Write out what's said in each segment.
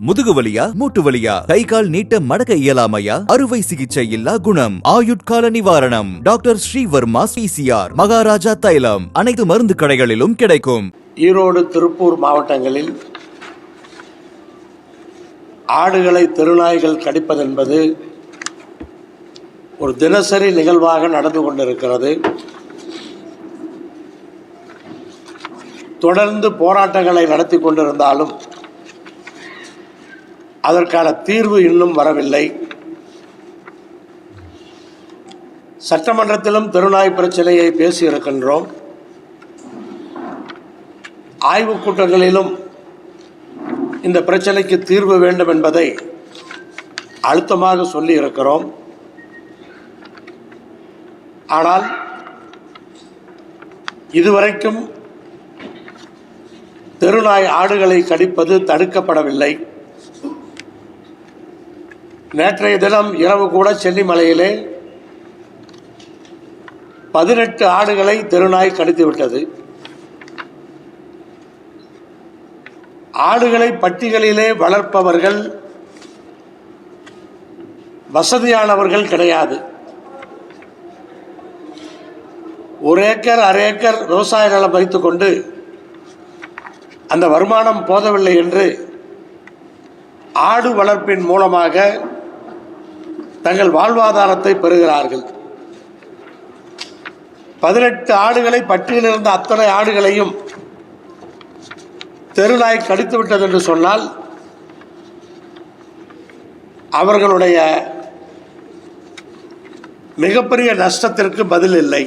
முதுகு வலியா மூட்டு வலியா கை கால் நீட்ட மடக்க இயலாமையா? அறுவை சிகிச்சை இல்லா குணம். ஆயுட்கால நிவாரணம். டாக்டர் ஸ்ரீவர்மா பிசிஆர் மகாராஜா தைலம். அனைத்து மருந்து கடைகளிலும் கிடைக்கும். ஈரோடு திருப்பூர் மாவட்டங்களில் ஆடுகளை தெருநாய்கள் கடிப்பதென்பது ஒரு தினசரி நிகழ்வாக நடந்து கொண்டிருக்கிறது. தொடர்ந்து போராட்டங்களை நடத்தி கொண்டிருந்தாலும் அதற்கான தீர்வு இன்னும் வரவில்லை. சட்டமன்றத்திலும் தெருநாய் பிரச்சனையை பேசியிருக்கின்றோம். ஆய்வுக் கூட்டங்களிலும் இந்த பிரச்சனைக்கு தீர்வு வேண்டும் என்பதை அழுத்தமாக சொல்லியிருக்கிறோம். ஆனால் இதுவரைக்கும் தெருநாய் ஆடுகளை கடிப்பது தடுக்கப்படவில்லை. நேற்றைய தினம் இரவு கூட சென்னிமலையிலே பதினெட்டு ஆடுகளை தெருநாய் கடித்துவிட்டது. ஆடுகளை பட்டிகளிலே வளர்ப்பவர்கள் வசதியானவர்கள் கிடையாது. ஒரு ஏக்கர் அரை ஏக்கர் விவசாய நிலம் வைத்துக்கொண்டு அந்த வருமானம் போதவில்லை என்று ஆடு வளர்ப்பின் மூலமாக தங்கள் வாழ்வாதாரத்தை பெறுகிறார்கள். பதினெட்டு ஆடுகளை பட்டியலில் இருந்த அத்தனை ஆடுகளையும் தெருநாய் கடித்து விட்டது என்று சொன்னால் அவர்களுடைய மிகப்பெரிய நஷ்டத்திற்கு பதில் இல்லை.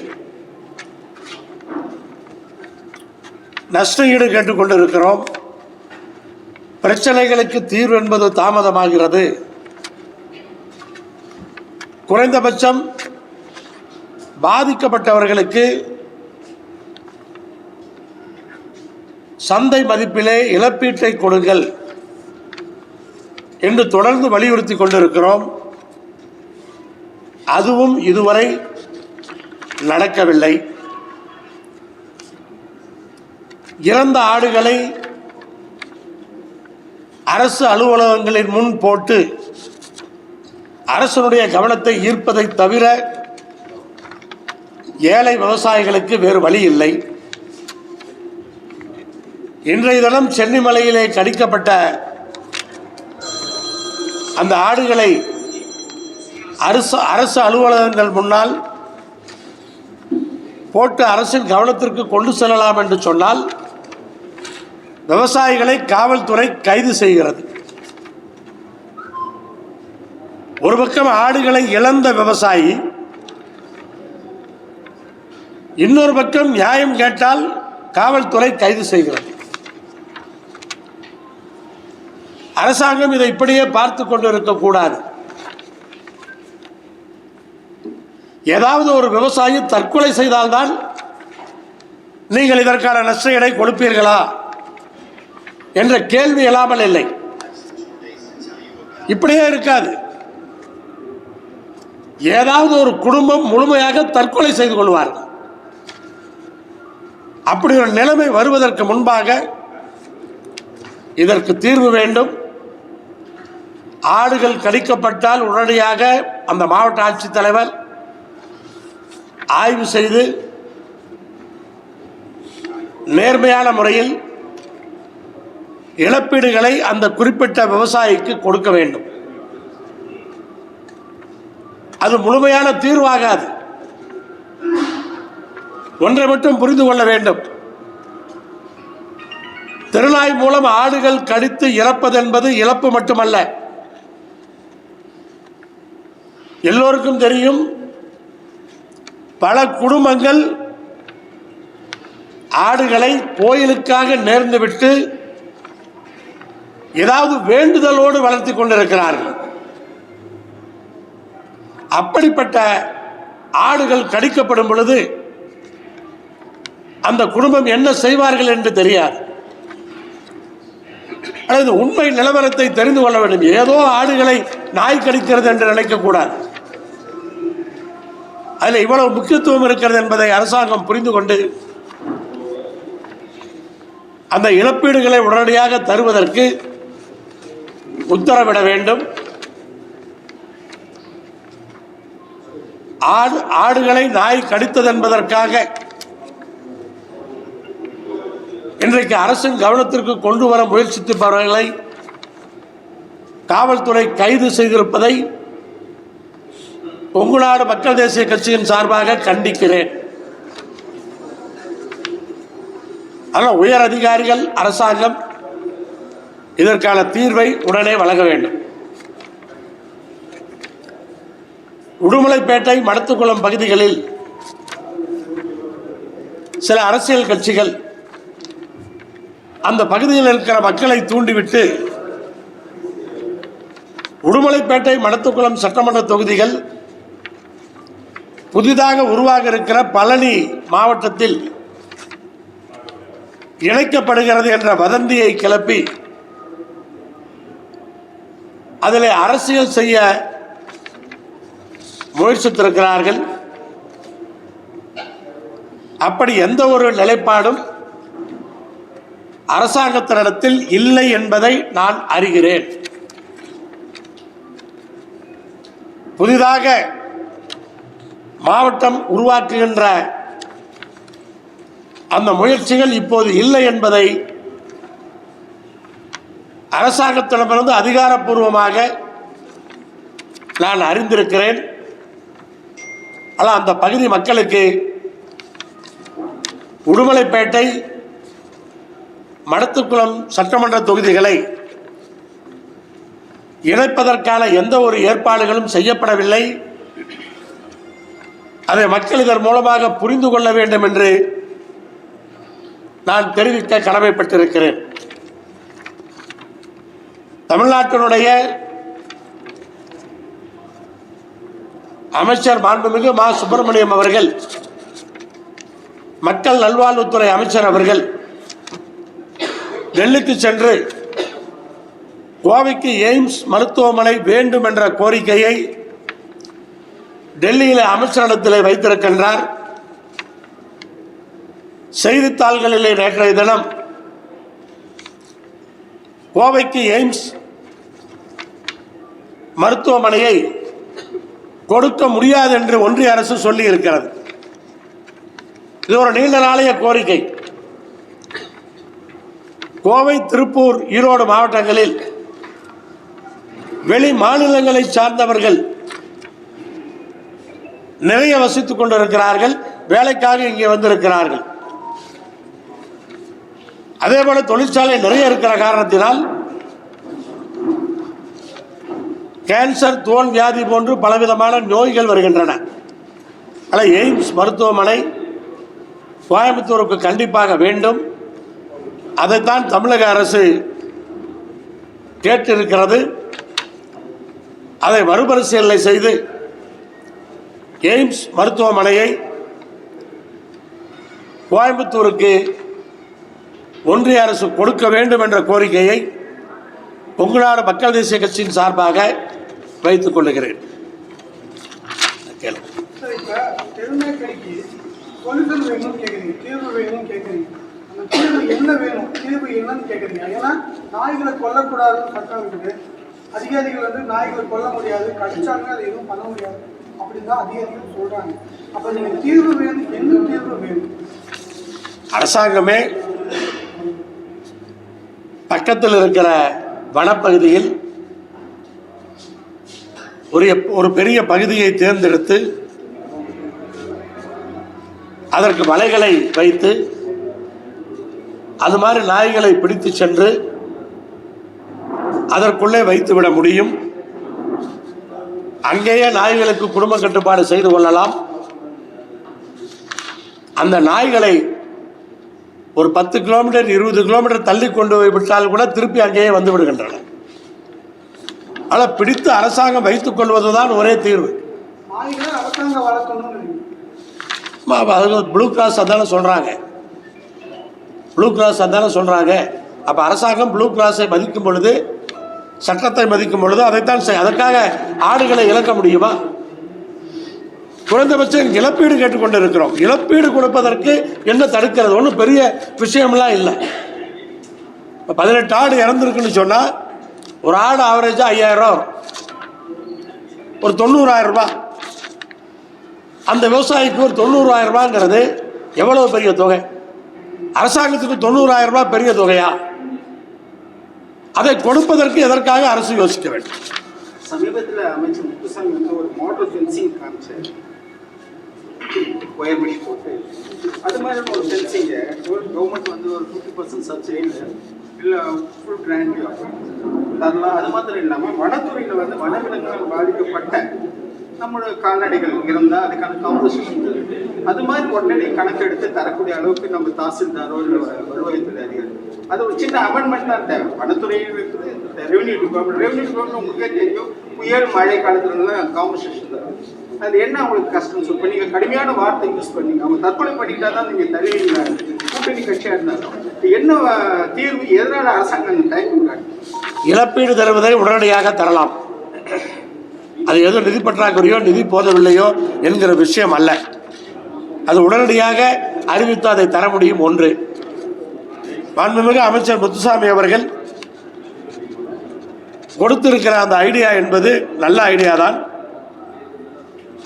நஷ்ட ஈடு கேட்டுக்கொண்டிருக்கிறோம் பிரச்சனைகளுக்கு தீர்வு என்பது தாமதமாகிறது. குறைந்தபட்சம் பாதிக்கப்பட்டவர்களுக்கு சந்தை மதிப்பிலே இழப்பீட்டை கொடுங்கள் என்று தொடர்ந்து வலியுறுத்தி கொண்டிருக்கிறோம். அதுவும் இதுவரை நடக்கவில்லை. இறந்த ஆடுகளை அரசு அலுவலகங்களின் முன் போட்டு அரசனுடைய கவனத்தை ஈர்ப்பதை தவிர ஏழை விவசாயிகளுக்கு வேறு வழி இல்லை. இன்றைய தினம் சென்னிமலையிலே கடிக்கப்பட்ட அந்த ஆடுகளை அரசு அரசு அலுவலகங்கள் முன்னால் போட்டு அரசின் கவனத்திற்கு கொண்டு செல்லலாம் என்று சொன்னால் விவசாயிகளை காவல்துறை கைது செய்கிறது. ஒரு பக்கம் ஆடுகளை இழந்த விவசாயி இன்னொரு பக்கம் நியாயம் கேட்டால் காவல்துறை கைது செய்கிறது. அரசாங்கம் இதை இப்படியே பார்த்து கொண்டு இருக்கக்கூடாது ஏதாவது ஒரு விவசாயி தற்கொலை செய்தால்தான் நீங்கள் இதற்கான நஷ்டங்களை கொடுப்பீர்களா என்ற கேள்வி இல்லாமல் இல்லை. இப்படியே இருக்காது. ஏதாவது ஒரு குடும்பம் முழுமையாக தற்கொலை செய்து கொள்வார்கள். அப்படி ஒரு நிலைமை வருவதற்கு முன்பாக இதற்கு தீர்வு வேண்டும். ஆடுகள் கடிக்கப்பட்டால் உடனடியாக அந்த மாவட்ட ஆட்சித்தலைவர் ஆய்வு செய்து நேர்மையான முறையில் இழப்பீடுகளை அந்த குறிப்பிட்ட விவசாயிக்கு கொடுக்க வேண்டும். அது முழுமையான தீர்வாகாது. ஒன்றை மட்டும் புரிந்து கொள்ள வேண்டும். திருநாய் மூலம் ஆடுகள் கடித்து இறப்பதென்பது இழப்பு மட்டுமல்ல. எல்லோருக்கும் தெரியும் பல குடும்பங்கள் ஆடுகளை கோயிலுக்காக நேர்ந்துவிட்டு ஏதாவது வேண்டுதலோடு வளர்த்தி கொண்டிருக்கிறார்கள். அப்படிப்பட்ட ஆடுகள் கடிக்கப்படும் பொழுது அந்த குடும்பம் என்ன செய்வார்கள் என்று தெரியாது. அல்லது உண்மை நிலவரத்தை தெரிந்து கொள்ள வேண்டும். ஏதோ ஆடுகளை நாய் கடிக்கிறது என்று நினைக்கக்கூடாது அதில் இவ்வளவு முக்கியத்துவம் இருக்கிறது என்பதை அரசாங்கம் புரிந்து கொண்டு அந்த இழப்பீடுகளை உடனடியாக தருவதற்கு உத்தரவிட வேண்டும். ஆடு ஆடுகளை நாய் கடித்தது என்பதற்காக இன்றைக்கு அரசின் கவனத்திற்கு கொண்டு வர முயற்சித்திருப்பவர்களை காவல்துறை கைது செய்திருப்பதை கொங்குநாடு மக்கள் தேசிய கட்சியின் சார்பாக கண்டிக்கிறேன். ஆனால் உயர் அதிகாரிகள் அரசாங்கம் இதற்கான தீர்வை உடனே வழங்க வேண்டும். உடுமலைப்பேட்டை மடத்துக்குளம் பகுதிகளில் சில அரசியல் கட்சிகள் அந்த பகுதியில் இருக்கிற மக்களை தூண்டிவிட்டு உடுமலைப்பேட்டை மடத்துக்குளம் சட்டமன்ற தொகுதிகள் புதிதாக உருவாக இருக்கிற பழனி மாவட்டத்தில் இணைக்கப்படுகிறது என்ற வதந்தியை கிளப்பி அதில் அரசியல் செய்ய முயற்சித்திருக்கிறார்கள் அப்படி எந்த ஒரு நிலைப்பாடும் அரசாங்கத்தினிடத்தில் இல்லை என்பதை நான் அறிகிறேன். புதிதாக மாவட்டம் உருவாக்குகின்ற அந்த முயற்சிகள் இப்போது இல்லை என்பதை அரசாங்கத்திடமிருந்து அதிகாரப்பூர்வமாக நான் அறிந்திருக்கிறேன். ஆனால் அந்த பகுதி மக்களுக்கு உடுமலைப்பேட்டை மடத்துக்குளம் சட்டமன்ற தொகுதிகளை இணைப்பதற்கான எந்த ஒரு ஏற்பாடுகளும் செய்யப்படவில்லை. அதை மக்கள் இதன் மூலமாக புரிந்து கொள்ள வேண்டும் என்று நான் தெரிவிக்க கடமைப்பட்டிருக்கிறேன். தமிழ்நாட்டினுடைய அமைச்சர் மாண்புமிகு மா. சுப்பிரமணியம் அவர்கள் மக்கள் நல்வாழ்வுத்துறை அமைச்சர் அவர்கள் டெல்லிக்கு சென்று கோவைக்கு எய்ம்ஸ் மருத்துவமனை வேண்டும் என்ற கோரிக்கையை டெல்லியில் அமைச்சரிடத்தில் வைத்திருக்கின்றார். செய்தித்தாள்களிலே நேற்றைய தினம் கோவைக்கு எய்ம்ஸ் மருத்துவமனையை கொடுக்க முடியாது என்று ஒன்றிய அரசு சொல்லி இருக்கிறது இது ஒரு நீண்ட நாளைய கோரிக்கை. கோவை திருப்பூர் ஈரோடு மாவட்டங்களில் வெளி மாநிலங்களை சார்ந்தவர்கள் நிறைய வசித்துக் கொண்டிருக்கிறார்கள் வேலைக்காக இங்கே வந்திருக்கிறார்கள். அதே போல தொழிற்சாலை நிறைய இருக்கிற காரணத்தினால் கேன்சர் தோல் வியாதி போன்று பலவிதமான நோய்கள் வருகின்றன. ஆனால் எய்ம்ஸ் மருத்துவமனை கோயம்புத்தூருக்கு கண்டிப்பாக வேண்டும். அதைத்தான் தமிழக அரசு கேட்டிருக்கிறது. அதை மறுபரிசீலனை செய்து எய்ம்ஸ் மருத்துவமனையை கோயம்புத்தூருக்கு ஒன்றிய அரசு கொடுக்க வேண்டும் என்ற கோரிக்கையை கொங்குநாடு மக்கள் தேசிய கட்சியின் சார்பாக வைத்துக் கொள்ளுகிறேன். என்ன வேணும்? தீர்வு என்னன்னு கேக்குறீங்க. ஏன்னா நாய்களை கொல்லக்கூடாதுன்னு சட்டம் இருக்குது. அதிகாரிகள் வந்து நாய்களை கொல்ல முடியாது. கடிச்சாங்க அதை எதுவும் பண்ண முடியாது. அப்படின்னு தான் அதிகாரிகள் சொல்றாங்க. அப்ப நீங்க தீர்வு வேணும். என்ன தீர்வு வேணும்? அரசாங்கமே பக்கத்தில் இருக்கிற வனப்பகுதியில் ஒரு ஒரு பெரிய பகுதியை தேர்ந்தெடுத்து அதற்கு வலைகளை வைத்து அது மாதிரி நாய்களை பிடித்து சென்று அதற்குள்ளே வைத்து விட முடியும். அங்கேயே நாய்களுக்கு குடும்ப கட்டுப்பாடு செய்து கொள்ளலாம். அந்த நாய்களை ஒரு பத்து கிலோமீட்டர் இருபது கிலோமீட்டர் தள்ளி கொண்டு போய் விட்டால் கூட திருப்பி அங்கேயே வந்து விடுகின்றன. ஆனால் பிடித்து அரசாங்கம் வைத்துக் கொள்வதுதான் ஒரே தீர்வு. ப்ளூ கிராஸ் அதானே சொல்கிறாங்க ப்ளூ கிராஸ் அதானே சொல்கிறாங்க அப்போ அரசாங்கம் ப்ளூ கிராஸை மதிக்கும் பொழுது சட்டத்தை மதிக்கும் பொழுது அதைத்தான் செய் அதற்காக ஆடுகளை இழக்க முடியுமா? குறைந்தபட்சம் இழப்பீடு கேட்டுக்கொண்டு இருக்கிறோம் இழப்பீடு கொடுப்பதற்கு என்ன தடுக்கிறது? ஒன்றும் பெரிய விஷயம்லாம் இல்லை. இப்போ பதினெட்டு ஆடு இறந்துருக்குன்னு சொன்னால் ஒரு ஆடு ஆவரேஜாக ஐயாயிரம் ரூபா வரும். ஒரு தொண்ணூறாயிரம் ரூபாய் அந்த விவசாயிக்கு ஒரு தொண்ணூறாயிரம் ரூபாங்கிறது எவ்வளவு பெரிய தொகை? அரசாங்கத்துக்கு தொண்ணூறாயிரம் ரூபாய் பெரிய தொகையா? அதை கொடுப்பதற்கு எதற்காக அரசு யோசிக்க வேண்டும்? சமீபத்தில் அமைச்சர் முத்துசாமி வந்து ஒரு மாடல் ஃபென்சிங் காமிச்சார். ஒயர் போட்டு. அது மாதிரி ஒரு ஃபென்சிங்கை கவர்மெண்ட் வந்து ஒரு ஃபிஃப்டி பர்சன்ட் சப்சிடியில் இல்லை ஃபுல் கிராண்ட்லி தரலாம் அது மாத்திரம் இல்லாமல் வனத்துறையில் வந்து வனவிலங்குகள் பாதிக்கப்பட்ட நம்மளோட கால்நடைகள் இருந்தால் அதுக்கான காம்பன்சேஷன் அது மாதிரி உடனடி கணக்கெடுத்து தரக்கூடிய அளவுக்கு நம்ம தாசில்தாரோ இல்லை வருவாய்த்துறை அதிகாரி அது ஒரு சின்ன அமெண்ட்மெண்ட் தான் தேவை. வனத்துறையில் இருக்குது ரெவன்யூ டிபார்ட்மெண்ட் ரெவன்யூ டிபார்ட்மெண்ட் உங்களுக்கே தெரியும். புயல் மழை காலத்துலலாம் காம்பன்சேஷன் தரும் அது என்ன அவங்களுக்கு கஷ்டம்? சொல்லி இப்போ நீங்கள் கடுமையான வார்த்தை யூஸ் பண்ணீங்க. அவங்க தற்கொலை பண்ணிக்கிட்டா தான் நீங்கள் தருவீங்க கூட்டணி கட்சியாக இருந்தாலும் என்ன தீர்வு? எதனால் அரசாங்கம் அந்த இழப்பீடு தருவதை உடனடியாக தரலாம். அது எதுவும் நிதி பற்றாக்குறையோ நிதி போதவில்லையோ என்கிற விஷயம் அல்ல. அது உடனடியாக அறிவித்து அதை தர முடியும் ஒன்று. மாண்புமிகு அமைச்சர் முத்துசாமி அவர்கள் கொடுத்திருக்கிற அந்த ஐடியா என்பது நல்ல ஐடியா தான்.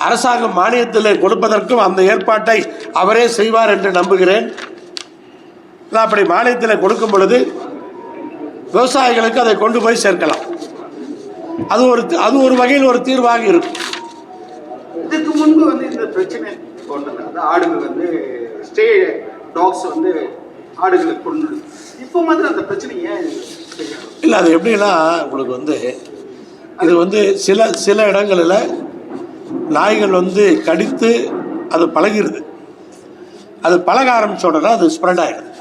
அரசாங்கம் மானியத்தில் கொடுப்பதற்கும் அந்த ஏற்பாட்டை அவரே செய்வார் என்று நம்புகிறேன். நான் அப்படி மானியத்தில் கொடுக்கும் பொழுது விவசாயிகளுக்கு அதை கொண்டு போய் சேர்க்கலாம். அது ஒரு அது ஒரு வகையில் ஒரு தீர்வாக இருக்கும். இதுக்கு முன்பு வந்து இந்த பிரச்சனை கொண்டது அது ஆடுகள் வந்து ஸ்டே டாக்ஸ் வந்து ஆடுகளுக்கு கொண்டு. இப்போ மாத்திரம் அந்த பிரச்சனை ஏன் இல்லை அது எப்படின்னா உங்களுக்கு வந்து இது வந்து சில சில இடங்களில் நாய்கள் வந்து கடித்து அது பழகிருது. அது பழக ஆரம்பிச்ச உடனே அது ஸ்ப்ரெட் ஆகிடுது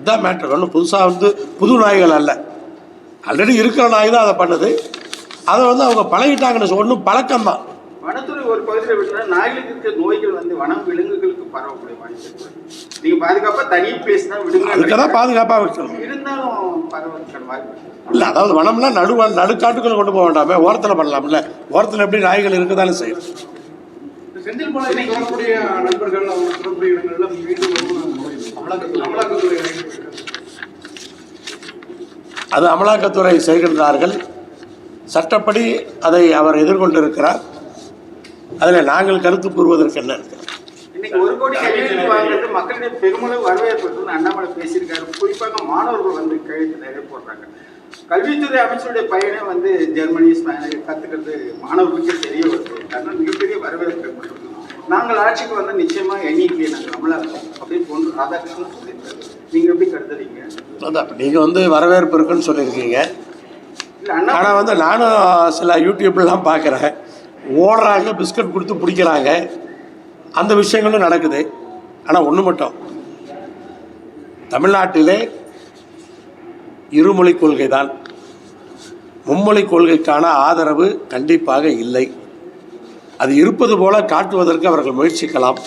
இதுதான் மேட்ரு ஒன்றும் புதுசாக வந்து புது நாய்கள் அல்ல. ஆல்ரெடி இருக்கிற நாய் தான் அதை பண்ணுது. அதை வந்து அவங்க பழகிட்டாங்கன்னு ஒன்றும் பழக்கம்தான் வனத்துறை ஒரு பகுதியில் விட்டுனா நாய்களுக்கு இருக்க நோய்கள் வந்து வனம் விலங்குகளுக்கு பரவக்கூடிய வாய்ப்பு நீங்க பாதுகாப்பா தனி தான் தான் விடுங்க பாதுகாப்பாக வைக்கணும் இருந்தாலும் பரவதுக்கான வாய்ப்பு இல்லை அதாவது வனம்னா நடு நடுக்காட்டுக்குள்ள கொண்டு போக வேண்டாமே ஓரத்தில் பண்ணலாம்ல. ஓரத்தில் எப்படி நாய்கள் இருக்கதானே செய்யும் செந்தில் பாலாஜி வரக்கூடிய நண்பர்கள் அவங்க தொடர்புடைய இடங்கள்ல மீண்டும் அமலாக்க- அமலாக்கத்துறை அது அமலாக்கத்துறை செய்கின்றார்கள். சட்டப்படி அதை அவர் எதிர்கொண்டிருக்கிறார். அதில் நாங்கள் கருத்து கூறுவதற்கு என்ன இருக்கிறது? இன்னைக்கு ஒரு கோடி கையெழுத்து வாங்குறது மக்களிடையே பெருமளவு வரவேற்பு அண்ணாமலை பேசியிருக்காரு. குறிப்பாக மாணவர்கள் வந்து கையெழுத்து நிறைய போடுறாங்க. கல்வித்துறை அமைச்சருடைய பையனே வந்து ஜெர்மனி ஸ்பெயின் கத்துக்கிறது மாணவர்களுக்கே தெரிய வருது. மிகப்பெரிய வரவேற்பு நாங்கள் ஆட்சிக்கு வந்து நிச்சயமா எண்ணிக்கையை நாங்கள் அமலாக்கும் அப்படின்னு போன்று ராதாகிருஷ்ணன் சொல்லியிருக்காரு. நீங்க எப்படி கருதுறீங்க? அதான் நீங்கள் வந்து வரவேற்பு இருக்குன்னு சொல்லியிருக்கீங்க. ஆனால் வந்து நானும் சில யூடியூப்லாம் பார்க்குறேன் ஓடுறாங்க பிஸ்கட் கொடுத்து பிடிக்கிறாங்க. அந்த விஷயங்களும் நடக்குது. ஆனால் ஒன்று மட்டும். தமிழ்நாட்டிலே இருமொழி கொள்கை தான் மும்மொழி கொள்கைக்கான ஆதரவு கண்டிப்பாக இல்லை. அது இருப்பது போல காட்டுவதற்கு அவர்கள் முயற்சிக்கலாம்.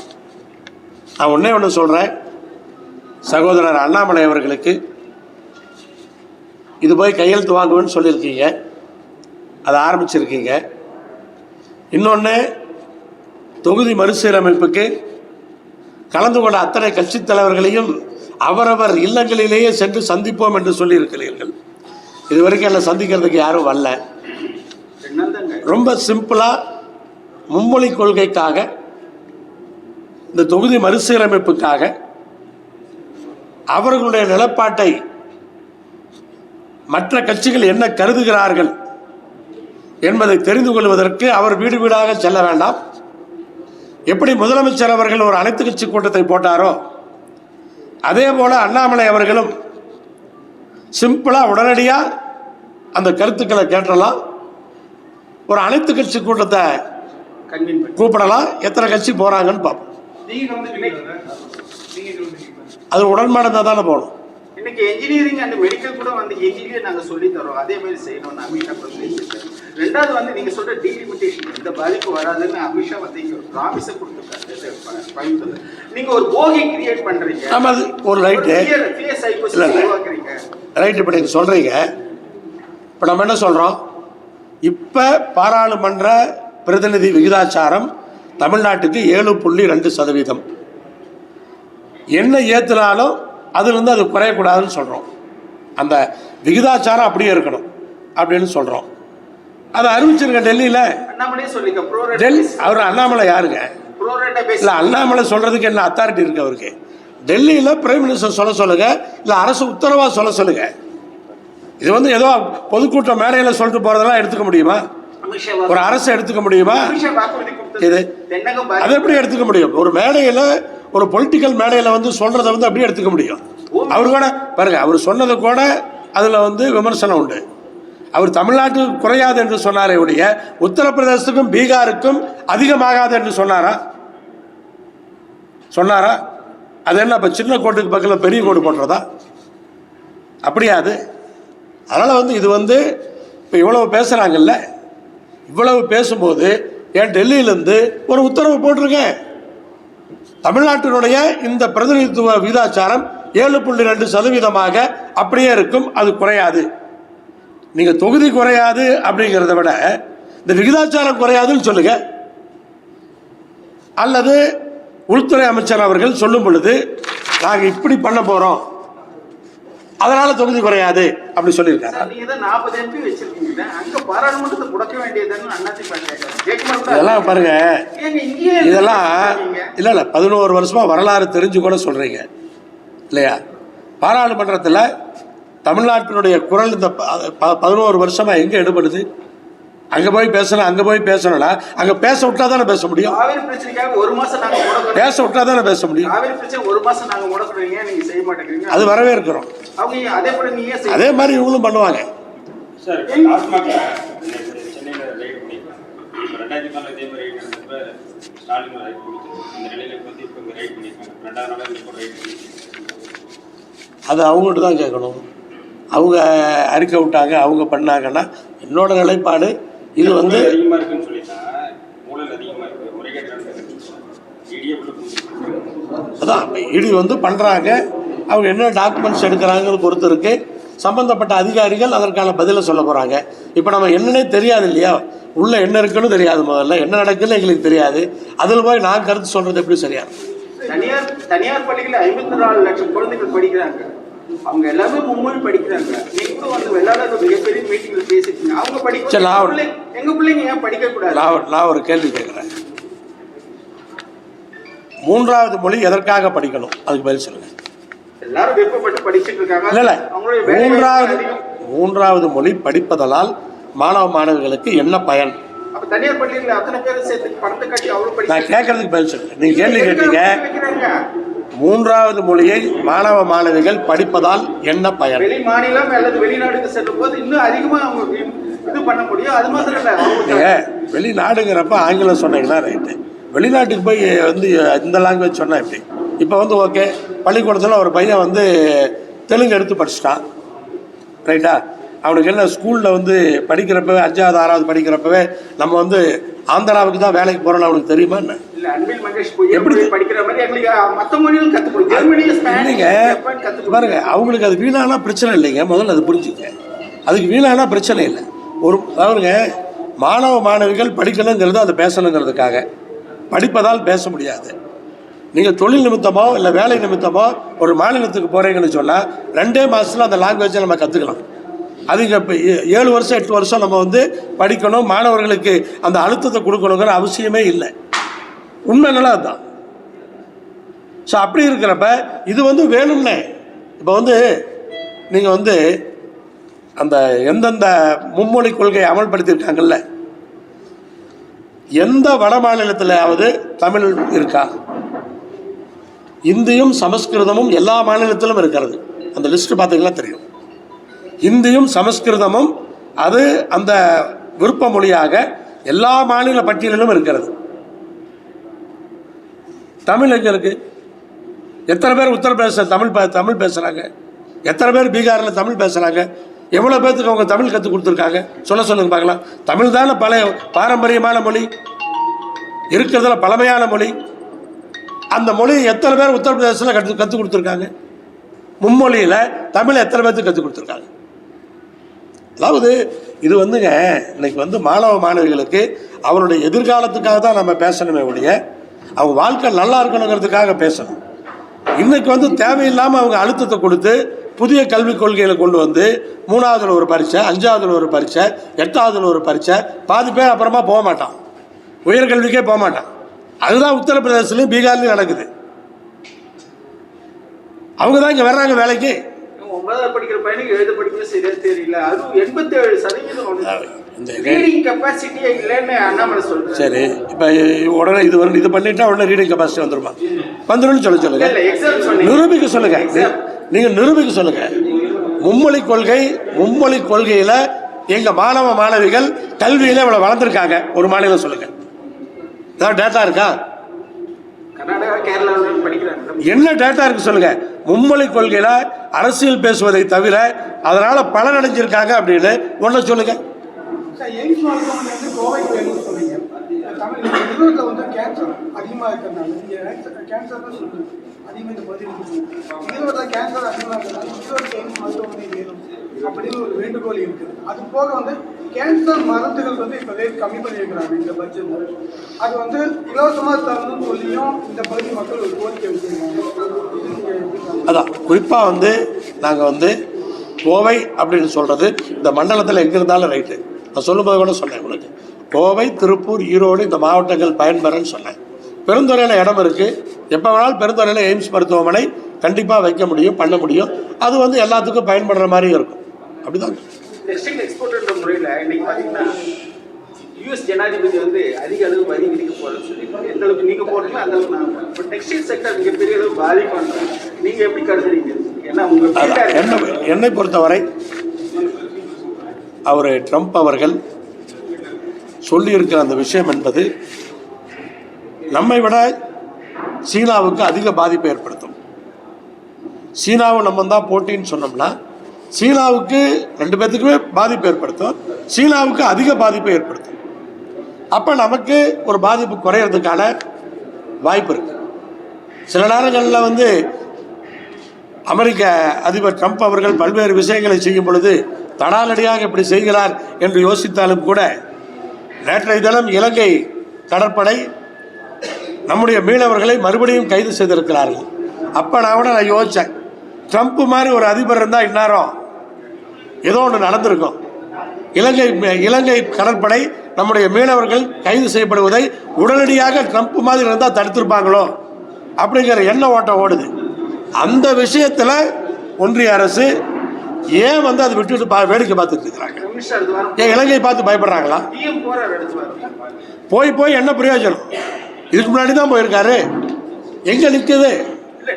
நான் ஒன்றே ஒன்று சொல்கிறேன் சகோதரர் அண்ணாமலை அவர்களுக்கு இது போய் கையெழுத்து வாங்குவேன்னு சொல்லியிருக்கீங்க. அதை ஆரம்பிச்சிருக்கீங்க. இன்னொன்று தொகுதி மறுசீரமைப்புக்கு கலந்து கொண்ட அத்தனை கட்சித் தலைவர்களையும் அவரவர் இல்லங்களிலேயே சென்று சந்திப்போம் என்று சொல்லியிருக்கிறீர்கள். இதுவரைக்கும் என்னை சந்திக்கிறதுக்கு யாரும் வரல. ரொம்ப சிம்பிளாக மும்மொழி கொள்கைக்காக இந்த தொகுதி மறுசீரமைப்புக்காக அவர்களுடைய நிலப்பாட்டை மற்ற கட்சிகள் என்ன கருதுகிறார்கள் என்பதை தெரிந்து கொள்வதற்கு அவர் வீடு வீடாக செல்ல வேண்டாம். எப்படி முதலமைச்சர் அவர்கள் ஒரு அனைத்து கட்சி கூட்டத்தை போட்டாரோ அதே போல அண்ணாமலை அவர்களும் சிம்பிளாக உடனடியாக அந்த கருத்துக்களை கேட்டலாம் ஒரு அனைத்து கட்சி கூட்டத்தை கூப்பிடலாம். எத்தனை கட்சி போகிறாங்கன்னு பார்ப்போம். அது உடன்பாடு தானே போகணும். இன்னைக்கு இன்ஜினியரிங் அண்ட் மெடிக்கல் கூட வந்து எஜிலியே நாங்க சொல்லி தரோம் அதே மாதிரி செய்யணும்னு அமித்ஷா கூட பேசியிருக்காரு ரெண்டாவது வந்து நீங்க சொல்ற டீலிமிட்டேஷன் எந்த பாதிப்பு வராதுன்னு அமித்ஷா வந்து இங்க ஒரு ப்ராமிஸை கொடுத்துருக்காரு. கோயம்புத்தூர்ல நீங்க ஒரு போகி கிரியேட் பண்றீங்க. ஆமாம் அது ஒரு ரைட்டு. உருவாக்குறீங்க. ரைட் இப்போ நீங்கள் சொல்கிறீங்க இப்போ நம்ம என்ன சொல்கிறோம் இப்போ பாராளுமன்ற பிரதிநிதி விகிதாச்சாரம் தமிழ்நாட்டுக்கு ஏழு புள்ளி ரெண்டு சதவீதம். என்ன ஏற்றுனாலும் அதுலேருந்து அது குறையக்கூடாதுன்னு சொல்கிறோம் அந்த விகிதாச்சாரம் அப்படியே இருக்கணும் அப்படின்னு சொல்கிறோம் அதை அறிவிச்சிருக்க டெல்லியில். டெல்லி அவர் அண்ணாமலை யாருங்க? இல்லை அண்ணாமலை சொல்கிறதுக்கு என்ன அத்தாரிட்டி இருக்கு அவருக்கு? டெல்லியில் பிரைம் மினிஸ்டர் சொல்ல சொல்லுங்க இல்லை அரசு உத்தரவாக சொல்ல சொல்லுங்க. இது வந்து ஏதோ பொதுக்கூட்டம் மேடையில் சொல்லிட்டு போகிறதெல்லாம் எடுத்துக்க முடியுமா? ஒரு அரசு எடுத்துக்க முடியுமா? இது? அதை எப்படி எடுத்துக்க முடியும்? ஒரு மேடையில் ஒரு பொலிட்டிக்கல் மேடையில் வந்து சொல்கிறத வந்து அப்படியே எடுத்துக்க முடியும்? அவர் கூட பாருங்க அவர் சொன்னது கூட அதில் வந்து விமர்சனம் உண்டு. அவர் தமிழ்நாட்டுக்கு குறையாது என்று சொன்னாரே ஒழிய உத்தரப்பிரதேசத்துக்கும் பீகாருக்கும் அதிகமாகாது என்று சொன்னாரா? சொன்னாரா? அது என்ன இப்போ சின்ன கோட்டுக்கு பக்கத்தில் பெரிய கோடு போடுறதா? அப்படியா அது? அதனால் வந்து இது வந்து இப்போ இவ்வளவு பேசுகிறாங்கல்ல இவ்வளவு பேசும்போது ஏன் டெல்லியிலேருந்து ஒரு உத்தரவு போட்டிருக்கேன். தமிழ்நாட்டினுடைய இந்த பிரதிநிதித்துவ விகிதாச்சாரம் ஏழு புள்ளி ரெண்டு சதவீதமாக அப்படியே இருக்கும். அது குறையாது. நீங்கள் தொகுதி குறையாது அப்படிங்கிறத விட இந்த விகிதாச்சாரம் குறையாதுன்னு சொல்லுங்க. அல்லது உள்துறை அமைச்சர் அவர்கள் சொல்லும் பொழுது நாங்கள் இப்படி பண்ண போகிறோம் அதனால தொகுதி குறையாது அப்படி சொல்லியிருக்காரு. சார், நீங்க தான் 40 MP வச்சிருக்கீங்க அங்க பாராளுமன்றத்தை முடக்க வேண்டியதுன்னு அண்ணாச்சி கேட்கறாரு. ஜெயக்குமார் கூட இதெல்லாம் பாருங்க. இதெல்லாம்? இல்லை இல்லை பதினோரு வருஷமா வரலாறு தெரிஞ்சு கூட சொல்றீங்க. இல்லையா? பாராளுமன்றத்தில் தமிழ்நாட்டினுடைய குரல் இந்த பதினோரு வருஷமா எங்க எடுபடுது? அங்க போய் பேசணும் அங்க போய் பேசணும்னா அங்க பேச விட்டா தானே பேச முடியும். ஒரு முடக்கிறோம் பேச விட்டா தானே பேச முடியும். ஒரு மாசம் நாங்க முடக்குறீங்க நீங்க செய்ய மாட்டேங்கிறீங்க? அது வரவே இருக்கிறோம் அதே போல நீங்க ஏன் செய்ய அதே மாதிரி இவங்களும் பண்ணுவாங்க. சார் சென்னையில் ரைடு ரெண்டாயிரத்தி இதே மாதிரி ரைடு நடந்தப்ப ஸ்டாலின் ரைடு கொடுத்துருக்காங்க இந்த நிலையில இப்போ வந்து இப்போ இங்கே ரைடு பண்ணியிருக்காங்க. ரெண்டாவது நாளாக இப்போ ரைடு பண்ணியிருக்காங்க. அது அவங்ககிட்ட தான் கேட்கணும். அவங்க அறிக்கை விட்டாங்க அவங்க பண்ணாங்கன்னா என்னோட நிலைப்பாடு இது வந்து அதிகமாக இருக்குன்னு சொல்லிட்டா ஊழல் அதிகமாக அதான் இடி வந்து பண்ணுறாங்க அவங்க என்ன டாக்குமெண்ட்ஸ் எடுக்கிறாங்கிறது பொறுத்து இருக்கு. சம்பந்தப்பட்ட அதிகாரிகள் அதற்கான பதிலை சொல்ல போகிறாங்க இப்போ நம்ம என்னன்னே தெரியாது இல்லையா? உள்ள என்ன இருக்குன்னு தெரியாது முதல்ல. என்ன நடக்குன்னு எங்களுக்கு தெரியாது. அதில் போய் நான் கருத்து சொல்கிறது எப்படி சரியா? தனியார் தனியார் பள்ளிகள் ஐம்பத்தி நாலு லட்சம் குழந்தைகள் படிக்கிறாங்க. அவங்க எல்லாமே மும்மொழி படிக்கிறாங்க. கூட வந்து வெள்ளாளர் மிகப்பெரிய மீட்டிங்ல பேசிருக்கீங்க அவங்க படிக்க எங்க பிள்ளைங்க ஏன் படிக்க கூடாது நான் ஒரு- கேள்வி கேட்குறேன். மூன்றாவது மொழி எதற்காக படிக்கணும்? அதுக்கு பதில் சொல்லுங்க. எல்லாரும் விருப்பப்பட்டு படிச்சிட்டு இருக்காங்க. இல்ல மூன்றாவது. மூன்றாவது மொழி படிப்பதனால் மாணவ மாணவிகளுக்கு என்ன பயன்? அப்ப தனியார் பள்ளியில அத்தனை பேர் சேர்த்து பணத்தை கட்டி அவ்வளவு நான் கேட்கறதுக்கு பதில் சொல்லுங்க நீங்க கேள்வி கேட்டீங்க. மூன்றாவது மொழியை மாணவ மாணவிகள் படிப்பதால் என்ன பயன்? வெளி மாநிலம் அல்லது வெளிநாடுக்கு செல்லும் போது இன்னும் அதிகமா அவங்க வி- இது பண்ண முடியும். அது மாத்திரம் வெளிநாடுங்கிறப்ப ஆங்கிலம் சொன்னீங்கன்னா ரைட்டு வெளிநாட்டுக்கு போய் வந்து இந்த லாங்குவேஜ் சொன்னா எப்படி? இப்போ வந்து ஓகே பள்ளிக்கூடத்தில் ஒரு பையன் வந்து தெலுங்கு எடுத்து படிச்சிட்டான். ரைட்டா அவனுக்கு என்ன ஸ்கூலில் வந்து படிக்கிறப்பவே அஞ்சாவது ஆறாவது படிக்கிறப்பவே நம்ம வந்து ஆந்திராவுக்கு தான் வேலைக்கு போகிறோம்னு அவனுக்கு தெரியுமா என்ன? எப்படி? இல்லைங்க. பாருங்க அவங்களுக்கு அது வீணானா பிரச்சனை இல்லைங்க. முதல்ல அது புரிஞ்சுக்க அதுக்கு வீணானா பிரச்சனை இல்லை. ஒரு பாருங்க மாணவ மாணவிகள் படிக்கணுங்கிறது அதை பேசணுங்கிறதுக்காக. படிப்பதால் பேச முடியாது. நீங்கள் தொழில் நிமித்தமோ இல்லை வேலை நிமித்தமோ ஒரு மாநிலத்துக்கு போகிறீங்கன்னு சொன்னால் ரெண்டே மாதத்தில் அந்த லாங்குவேஜை நம்ம கற்றுக்கலாம் அதுங்க இப்போ ஏழு வருஷம் எட்டு வருஷம் நம்ம வந்து படிக்கணும் மாணவர்களுக்கு அந்த அழுத்தத்தை கொடுக்கணுங்கிற அவசியமே இல்லை. உண்மை நல்லா அதுதான். ஸோ அப்படி இருக்கிறப்ப இது வந்து வேணும்னே. இப்போ வந்து நீங்கள் வந்து அந்த எந்தெந்த மும்மொழி கொள்கையை அமல்படுத்தியிருக்காங்கல்ல எந்த வட மாநிலத்திலாவது தமிழ் இருக்கா? இந்தியும் சமஸ்கிருதமும் எல்லா மாநிலத்திலும் இருக்கிறது. அந்த லிஸ்ட்டு பார்த்தீங்கன்னா தெரியும். இந்தியும் சமஸ்கிருதமும் அது அந்த விருப்ப மொழியாக எல்லா மாநில பட்டியலிலும் இருக்கிறது. தமிழ் எங்கே இருக்கு? எத்தனை பேர் உத்தரப்பிரதேச தமிழ் பே- தமிழ் பேசுகிறாங்க எத்தனை பேர் பீகாரில் தமிழ் பேசுகிறாங்க எவ்வளோ பேர்த்துக்கு அவங்க தமிழ் கற்றுக் கொடுத்துருக்காங்க? சொல்ல சொல்லுங்க பார்க்கலாம். தமிழ் தானே பழைய பாரம்பரியமான மொழி? இருக்கிறதுல பழமையான மொழி? அந்த மொழி எத்தனை பேர் உத்தரப்பிரதேசத்தில் கற்று கற்றுக் கொடுத்துருக்காங்க? மும்மொழியில் தமிழ் எத்தனை பேர்த்துக்கு கற்றுக் கொடுத்துருக்காங்க? அதாவது இது வந்துங்க இன்னைக்கு வந்து மாணவ மாணவிகளுக்கு அவருடைய எதிர்காலத்துக்காக தான் நம்ம பேசணுமே ஒழிய அவங்க வாழ்க்கை நல்லா இருக்கணுங்கிறதுக்காக பேசணும். இன்னைக்கு வந்து தேவையில்லாமல் அவங்க அழுத்தத்தை கொடுத்து புதிய கல்விக் கொள்கைகளை கொண்டு வந்து மூணாவதுல ஒரு பரீட்சை அஞ்சாவதுல ஒரு பரீட்சை எட்டாவதுல ஒரு பரீட்சை பாதி பேர் அப்புறமா போக மாட்டான். உயர்கல்விக்கே போக மாட்டான். அதுதான் உத்தரப்பிரதேசத்துலையும் பீகார்லையும் நடக்குது. அவங்க தான் இங்கே வர்றாங்க வேலைக்கு. ஒன்பதாவது படிக்கிற பையனுக்கு எழுத படிக்கவே சரியா தெரியல. அதுவும் எண்பத்தேழு சதவீதம் இந்த ரீடிங் கெப்பாசிட்டியே இல்லைன்னு அண்ணாமலை சொல்றாரு. சரி இப்போ உடனே இது வந்து இது பண்ணிட்டா உடனே ரீடிங் கெப்பாசிட்டி வந்துருமா? வந்துரும்னு சொல்ல சொல்லுங்க. நிரூபிக்க சொல்லுங்க. நீ- நீங்க நிரூபிக்க சொல்லுங்க. மும்மொழி கொள்கை மும்மொழி கொள்கையில எங்க மாணவ மாணவிகள் கல்வியில இவ்வளவு வளர்ந்துருக்காங்க. ஒரு மாநிலம் சொல்லுங்க. ஏதாவது டேட்டா இருக்கா? என்ன டேட்டா இருக்கு சொல்லுங்க. மும்மொழி கொள்கையில அரசியல் பேசுவதை தவிர அதனால பலன் அடைஞ்சிருக்காங்க அப்படின்னு ஒன்றை சொல்லுங்க. அது போக வந்து கேன்சர் மருந்துகள் வந்து இப்போ ரேட் கம்மி பண்ணியிருக்கிறாங்க இந்த பட்ஜெட்டில் அது வந்து இலவசமாக தரணும்னு சொல்லியும் இந்த பகுதி மக்கள் ஒரு கோரிக்கை வச்சிருக்காங்க. அதான் குறிப்பாக வந்து நாங்கள் வந்து கோவை அப்படின்னு சொல்கிறது இந்த மண்டலத்தில் எங்கே இருந்தாலும் ரைட்டு நான் சொல்லும்போது கூட சொன்னேன் உங்களுக்கு. கோவை திருப்பூர் ஈரோடு இந்த மாவட்டங்கள் பயன்பெறன்னு சொன்னேன். பெருந்துறையில் இடம் இருக்குது எப்போ வேணாலும் பெருந்துறையில் எய்ம்ஸ் மருத்துவமனை கண்டிப்பாக வைக்க முடியும் பண்ண முடியும். அது வந்து எல்லாத்துக்கும் பயன்படுற மாதிரி இருக்கும். அப்படிதான்? டெக்ஸ்டைல் எக்ஸ்போர்ட்ன்ற முறையில் இன்னைக்கு பார்த்தீங்கன்னா யூஎஸ் ஜனாதிபதி வந்து அதிக அளவு வரி விதிக்க போறேன்னு சொல்லியிருக்காங்க எந்த அளவுக்கு நீங்க போறீங்களோ அந்த அளவுக்கு நான். இப்போ டெக்ஸ்டைல் செக்டர் மிகப்பெரிய அளவு பாதிப்பாங்க நீங்க எப்படி கருதுறீங்க ஏன்னா உங்க field ஆ அதான் என்னை. என்னை பொறுத்தவரை அவர் ட்ரம்ப் அவர்கள் சொல்லியிருக்கிற அந்த விஷயம் என்பது நம்மை விட சீனாவுக்கு அதிக பாதிப்பை ஏற்படுத்தும் சீனாவை நம்ம தான் போட்டின்னு சொன்னோம்னா சீனாவுக்கு ரெண்டு பேர்த்துக்குமே பாதிப்பு ஏற்படுத்தும். சீனாவுக்கு அதிக பாதிப்பை ஏற்படுத்தும். அப்போ நமக்கு ஒரு பாதிப்பு குறையிறதுக்கான வாய்ப்பு இருக்கு. சில நேரங்களில் வந்து அமெரிக்க அதிபர் ட்ரம்ப் அவர்கள் பல்வேறு விஷயங்களை செய்யும் பொழுது தடாலடியாக இப்படி செய்கிறார் என்று யோசித்தாலும் கூட நேற்றைய தினம் இலங்கை கடற்படை நம்முடைய மீனவர்களை மறுபடியும் கைது செய்திருக்கிறார்கள். அப்போ நான் கூட நான் யோசித்தேன் ட்ரம்ப் மாதிரி ஒரு அதிபர் இருந்தால் இந்நேரம் ஏதோ ஒன்று நடந்திருக்கும். இலங்கை இலங்கை கடற்படை நம்முடைய மீனவர்கள் கைது செய்யப்படுவதை உடனடியாக ட்ரம்ப் மாதிரி இருந்தால் தடுத்திருப்பாங்களோ? அப்படிங்கிற எண்ண ஓட்டம் ஓடுது. அந்த விஷயத்தில் ஒன்றிய அரசு ஏன் வந்து அதை விட்டுட்டு பா வேடிக்கை பார்த்துட்டு இருக்கிறாங்க? ஏன் இலங்கை பார்த்து பயப்படுறாங்களா? போய் போய் என்ன பிரயோஜனம்? இதுக்கு முன்னாடி தான் போயிருக்காரு. எங்கே நிற்குது இல்ல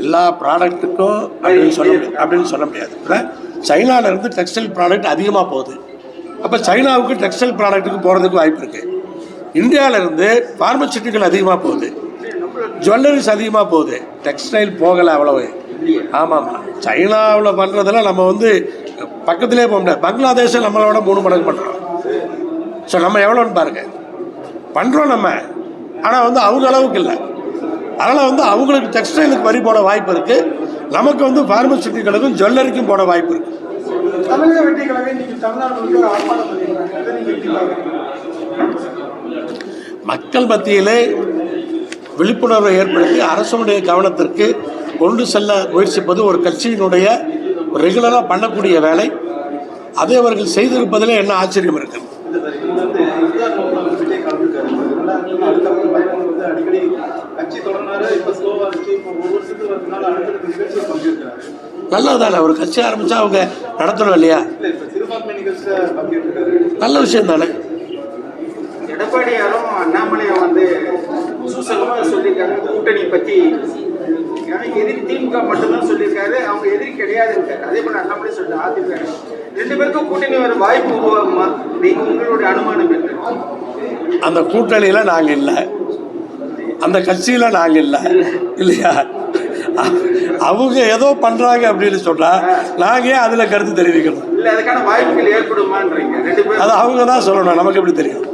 எல்லா ப்ராடக்ட்டுக்கும் அப்படின்னு சொல்ல முடியாது. அப்படின்னு சொல்ல முடியாது. இப்போ சைனாவிலேருந்து டெக்ஸ்டைல் ப்ராடக்ட் அதிகமாக போகுது. அப்போ சைனாவுக்கு டெக்ஸ்டைல் ப்ராடக்ட்டுக்கு போகிறதுக்கு வாய்ப்பு இருக்குது இந்தியாவிலேருந்து ஃபார்மசூட்டிக்கல் அதிகமாக போகுது. ஜுவல்லரிஸ் அதிகமாக போகுது. டெக்ஸ்டைல் போகலை அவ்வளவு. ஆமாம். சைனாவில் பண்ணுறதெல்லாம் நம்ம வந்து பக்கத்திலே போக முடியாது. பங்களாதேஷை நம்மளோட மூணு மடங்கு பண்ணுறோம் ஸோ நம்ம எவ்வளோன்னு பாருங்க. பண்ணுறோம் நம்ம. ஆனால் வந்து அவங்க அளவுக்கு இல்லை. அதனால் வந்து அவங்களுக்கு டெக்ஸ்டைலுக்கு வரி போட வாய்ப்பு இருக்குது நமக்கு வந்து ஃபார்மசூட்டிகளுக்கும் ஜுவல்லரிக்கும் போட வாய்ப்பு இருக்குது மக்கள் மத்தியிலே விழிப்புணர்வை ஏற்படுத்தி அரசனுடைய கவனத்திற்கு கொண்டு செல்ல முயற்சிப்பது ஒரு கட்சியினுடைய ரெகுலராக பண்ணக்கூடிய வேலை. அதை அவர்கள் செய்திருப்பதில் என்ன ஆச்சரியம் இருக்கு? அடிக்கடி கட்சி தொடர்னாரு இப்ப ஸ்லோவா இருக்கு. இப்போ ஒவ்வொரு சீட்டு வரதுனால அடுத்தடுத்த நிகழ்ச்சியில் பங்கேற்கிறாரு. நல்லதுதானே ஒரு கட்சி ஆரம்பிச்சா அவங்க நடத்தணும் இல்லையா? இல்ல இப்ப சிறுபான்மை நிகழ்ச்சியில் பங்கேற்கிறாரு நல்ல விஷயம் தானே? எடப்பாடியாரும் அண்ணாமலையும் வந்து சுசலமா சொல்லியிருக்காங்க. கூட்டணி பத்தி. ஏன்னா எதிரி திமுக மட்டும்தான் சொல்லியிருக்காரு. அவங்க எதிரி கிடையாது இருக்காரு அதே போல அண்ணாமலை சொல்லிட்டு அதிமுக. ரெண்டு பேருக்கும் கூட்டணி வர வாய்ப்பு உருவாகுமா? நீங்க உங்களுடைய அனுமானம் என்ன? அந்த கூட்டணியில் நாங்கள் இல்லை. அந்த கட்சியில் நாங்கள் இல்லை. இல்லையா? அவங்க ஏதோ பண்ணுறாங்க அப்படின்னு சொன்னால் நாங்கள் ஏன் அதில் கருத்து தெரிவிக்கணும்? அது அவங்க தான் சொல்லணும். நமக்கு எப்படி தெரியும்?